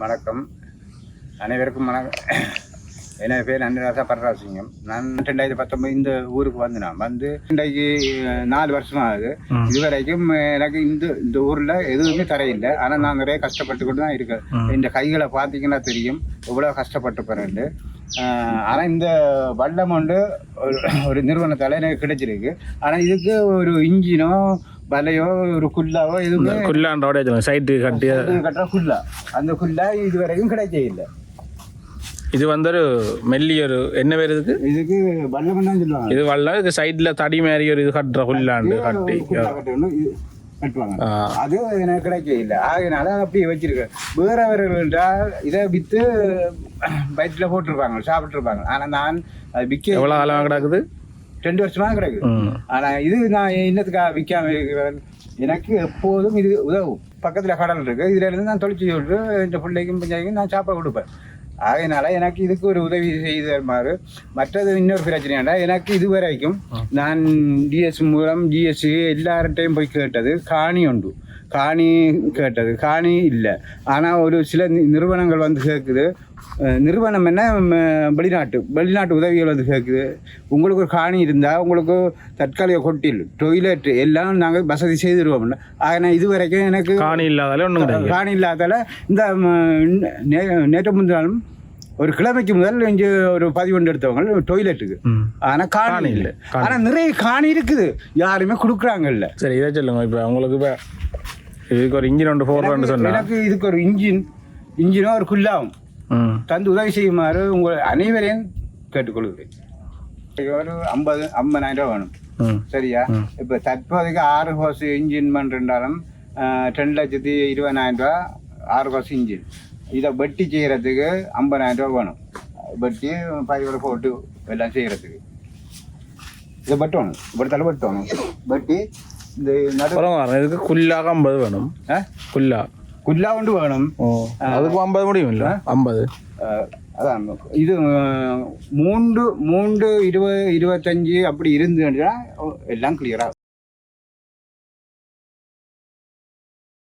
வணக்கம். அனைவருக்கும் வணக்கம் என் பேர் அன்னராசா பரராசிங்கம் நான் ரெண்டாயிரத்தி பத்தொன்பது இந்த ஊருக்கு வந்து நான். வந்து இன்றைக்கு அஹ், நாலு வருஷம் ஆகுது இதுவரைக்கும் எனக்கு இந்த இந்த ஊரில் எதுவுமே தரையில்லை. ஆனால் நான் நிறைய கஷ்டப்பட்டு கொண்டு தான் இருக்கேன். இந்த கைகளை பார்த்தீங்கன்னா தெரியும். எவ்வளோ கஷ்டப்பட்டு போகிறேன் ஆனால் இந்த வல்லம் வந்து ஒரு ஒரு நிறுவனத்தால் எனக்கு கிடைச்சிருக்கு. ஆனால் இதுக்கு ஒரு இன்ஜினோ வலையோ ஒரு குல்லாவோ எதுவுமே குல்லாண்டோட சைட்டு கட்டி கட்டுற குல்லா அந்த குல்லா இது வரைக்கும் கிடைக்கவே இல்லை. இது வந்து ஒரு மெல்லி ஒரு என்ன பேர் இதுக்கு? இதுக்கு வல்லமன் தான் சொல்லுவாங்க. இது வரல இது சைடில் தடி மாதிரி ஒரு இது கட்டுற குல்லாண்டு கட்டி. கட்டுவாங்க. அது எனக்கு கிடைக்கவே இல்லை. ஆகையினால அதை அப்படியே வச்சிருக்கேன். வேறவர்கள்டா இதை விற்று வயிற்றில் போட்டிருப்பாங்க சாப்பிட்ருப்பாங்க ஆனால் நான் அது விற்க எவ்வளோ காலம் கிடக்குது? ரெண்டு வருஷமா கிடைக்குது ம். ஆனால் இது நான் என்னத்துக்காக விற்காம இருக்கிறேன்? எனக்கு எப்போதும் இது உதவும். பக்கத்தில் கடல் இருக்கு. இதுல இருந்து நான் தொழிற்சி விட்டு இந்த பிள்ளைக்கும் பிள்ளைக்கும் நான் சாப்பாடு கொடுப்பேன். ஆகையினால எனக்கு இதுக்கு ஒரு உதவி செய்து தருமாறு மற்றது இன்னொரு பிரச்சனையாண்டா எனக்கு இது வரைக்கும் நான் டிஎஸ் மூலம் ஜிஎஸ்சி எல்லார்ட்டையும் போய் கேட்டது காணி உண்டு காணி கேட்டது. காணி இல்லை. ஆனால் ஒரு சில நிறுவனங்கள் வந்து கேட்குது நிறுவனம் என்ன? வெளிநாட்டு. வெளிநாட்டு உதவிகள் வந்து கேட்குது உங்களுக்கு ஒரு காணி இருந்தால் உங்களுக்கு தற்காலிக கொட்டில் டொய்லெட் எல்லாம் நாங்கள் வசதி செய்திருவோம். ஆனால் இது வரைக்கும் எனக்கு காணி இல்லாதால ஒன்றும் காணி இல்லாதால இந்த நேற்று முந்தினாலும் ஒரு கிழமைக்கு முதல் இங்கே ஒரு பதிவொன்று எடுத்தவங்க டொய்லெட்டுக்கு ஆனால் காணி இல்லை. ஆனால் நிறைய காணி இருக்குது. யாருமே கொடுக்குறாங்கல்ல. சரி இதை சொல்லுங்க. இப்போ உங்களுக்கு இப்போ இதுக்கு ஒரு இன்ஜின் ஒன்று போடுறோன்னு சொன்னா. எனக்கு இதுக்கு ஒரு இன்ஜின் இன்ஜினோ ஒரு குல்லாவும். தந்து உதவி செய்யுமாறு உங்கள் அனைவரையும் கேட்டுக்கொள்கிறேன். ஒரு ஐம்பது ஐம்பதாயிரம் ரூபா வேணும். சரியா? இப்போ தற்போதைக்கு ஆறு ஹோஸ் இன்ஜின் பண்ணுறாலும் ரெண்டு லட்சத்தி இருபதாயிரம் ரூபா ஆறு ஹோஸ் இன்ஜின் இதை வெட்டி செய்கிறதுக்கு ஐம்பதாயிரம் ரூபா வேணும். வெட்டி பைவில் போட்டு எல்லாம் செய்கிறதுக்கு இதை வெட்டணும். வெட்டாலும் வெட்டணும். வெட்டி இந்த இதுக்கு குல்லாக ஐம்பது வேணும்? குல்லா குல்லா கொண்டு வேணும் அதுக்கு ஐம்பது முடியும் இல்லை ஐம்பது அதான் இது மூன்று மூன்று இருபது இருபத்தஞ்சு அப்படி இருந்துச்சுன்னா எல்லாம் கிளியராக